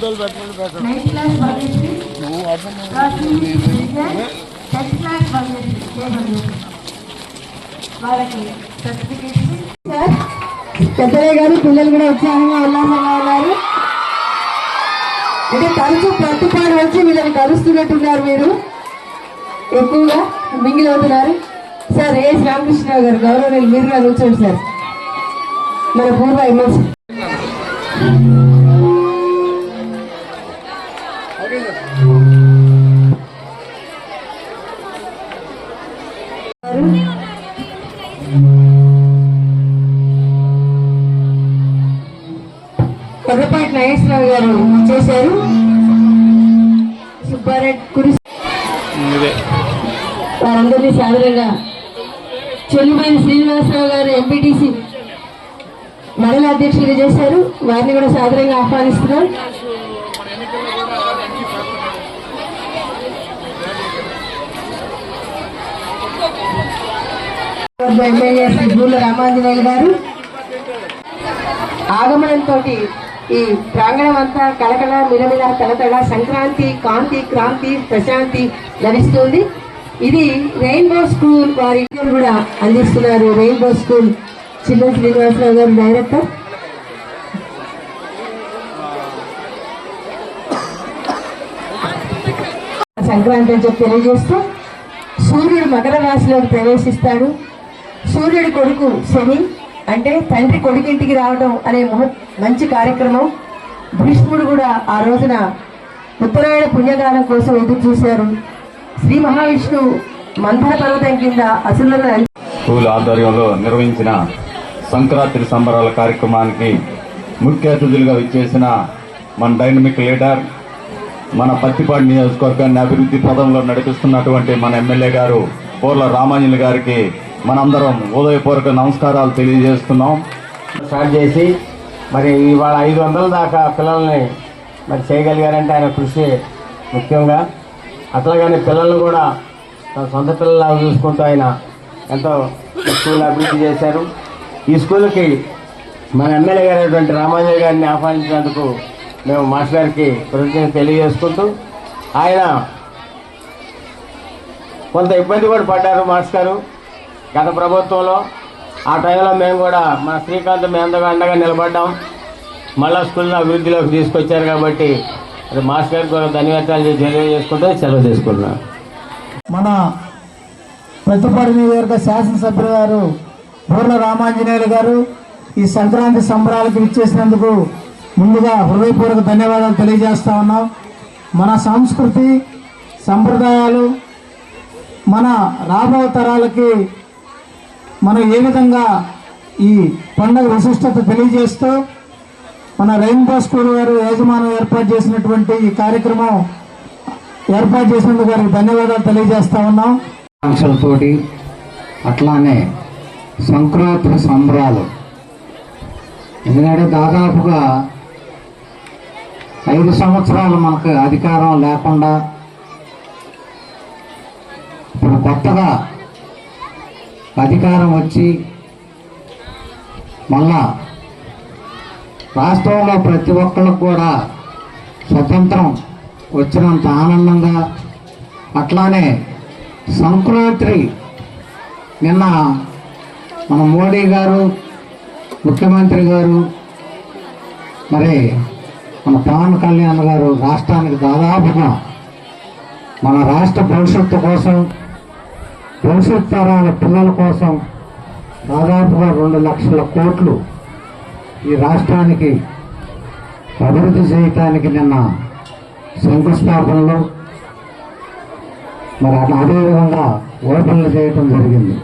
పెట్టండి క్లాస్ భగేశ్వరి నువ్వు వాళ్ళకి పెద్దయ్య గారు పిల్లలు కూడా ఉత్సాహంగా ఉల్లాసంగా ఉన్నారు. అంటే తరచు ప్రతిపాడు వచ్చి వీళ్ళని కలుస్తున్నట్టున్నారు మీరు. ఎక్కువగా మింగిల్ అవుతున్నారు. సార్ ఏఎస్ రామకృష్ణరావు గారు గౌరవనీయులు మీరుగా కూర్చోండి సార్. మన పూర్వ ఎమ్మెల్సీ. కొర్రపాటి నాగేశ్వరరావు గారు చేశారు. సుబ్బారెడ్డి కురి వారందరినీ సాదరంగా చెల్లిమైన శ్రీనివాసరావు గారు ఎంపీటీసీ మండల అధ్యక్షులు చేశారు. వారిని కూడా సాదరంగా ఆహ్వానిస్తున్నాం ఎమ్మెల్యే శ్రీ గూళ్ళ రామాంజనేయులు గారు. ఆగమనంతో ఈ ప్రాంగణం అంతా కలకల మిలమిల తలతల సంక్రాంతి కాంతి క్రాంతి ప్రశాంతి లభిస్తుంది. ఇది రెయిన్బో స్కూల్ వారి కూడా అందిస్తున్నారు రెయిన్బో స్కూల్ చిన్న శ్రీనివాసరావు గారు డైరెక్టర్. సంక్రాంతి అని చెప్పి తెలియజేస్తూ సూర్యుడు మకర రాశిలోకి ప్రవేశిస్తాడు. సూర్యుడి కొడుకు శని అంటే తండ్రి కొడుకింటికి రావడం అనే మంచి కార్యక్రమం. భీష్ముడు కూడా ఆ రోజున ఉత్తరాయణ పుణ్యకాలం కోసం ఎదురు చూశారు. శ్రీ మహావిష్ణువు మందర పర్వతం కింద అసురులను స్కూల్ ఆధ్వర్యంలో నిర్వహించిన సంక్రాంతి సంబరాల కార్యక్రమానికి ముఖ్య అతిథులుగా విచ్చేసిన మన డైనమిక్ లీడర్ మన పత్తిపాడు నియోజకవర్గాన్ని అభివృద్ధి పదంలో నడిపిస్తున్నటువంటి మన ఎమ్మెల్యే గారు పూర్ల రామాంజలి గారికి మనందరం ఉదయపూర్వక నమస్కారాలు తెలియజేస్తున్నాం. స్టార్ట్ చేసి మరి ఇవాళ ఐదు వందల దాకా పిల్లల్ని మరి చేయగలిగారంటే ఆయన కృషి ముఖ్యంగా. అట్లాగని పిల్లల్ని కూడా తన సొంత పిల్లలాగా చూసుకుంటూ ఆయన ఎంతో స్కూల్ అభివృద్ధి చేశారు. ఈ స్కూల్కి మన ఎమ్మెల్యే గారైనటువంటి రామాంజయ్య గారిని ఆహ్వానించినందుకు మేము మాస్టర్ గారికి కృతజ్ఞత తెలియజేసుకుంటూ ఆయన కొంత ఇబ్బంది కూడా పడ్డారు మాస్టర్ గారు. గత ప్రభుత్వంలో ఆ టైంలో మేము కూడా మన శ్రీకాంత్ మేందగా అండగా నిలబడ్డాం. మళ్ళా స్కూల్ని అభివృద్ధిలోకి తీసుకొచ్చారు కాబట్టి అది మాస్టర్ గారికి కూడా ధన్యవాదాలు తెలియజేసుకుంటూ సెలవు తీసుకుంటున్నాను మన ప్రతిపాడు నియోజకవర్గ శాసనసభ్యులు గారు బూర్ల రామాంజనేయులు గారు ఈ సంక్రాంతి సంబరాలకు ఇచ్చేసినందుకు ముందుగా హృదయపూర్వక ధన్యవాదాలు తెలియజేస్తా ఉన్నాం. మన సంస్కృతి సంప్రదాయాలు మన రాబో తరాలకి మనం ఏ విధంగా ఈ పండుగ విశిష్టత తెలియజేస్తూ మన రెయిన్బో స్కూల్ గారు యాజమాన్యం ఏర్పాటు చేసినటువంటి ఈ కార్యక్రమం ఏర్పాటు చేసినందుకు వారికి ధన్యవాదాలు తెలియజేస్తా ఉన్నాం. ఆంక్షలతోటి అట్లానే సంక్రాంతి సంబరాలు. ఎందుకంటే దాదాపుగా ఐదు సంవత్సరాలు మనకు అధికారం లేకుండా ఇప్పుడు కొత్తగా అధికారం వచ్చి మళ్ళా రాష్ట్రంలో ప్రతి ఒక్కరికి కూడా స్వతంత్రం వచ్చినంత ఆనందంగా అట్లానే సంక్రాంతి నిన్న మన మోడీ గారు ముఖ్యమంత్రి గారు మరి మన పవన్ కళ్యాణ్ గారు రాష్ట్రానికి దాదాపుగా మన రాష్ట్ర భవిష్యత్తు కోసం భవిష్యత్ తరాల పిల్లల కోసం దాదాపుగా రెండు లక్షల కోట్లు ఈ రాష్ట్రానికి అభివృద్ధి చేయటానికి నిన్న శంకుస్థాపనలు మరి అట్లా అదేవిధంగా ఓపెన్లు చేయటం జరిగింది.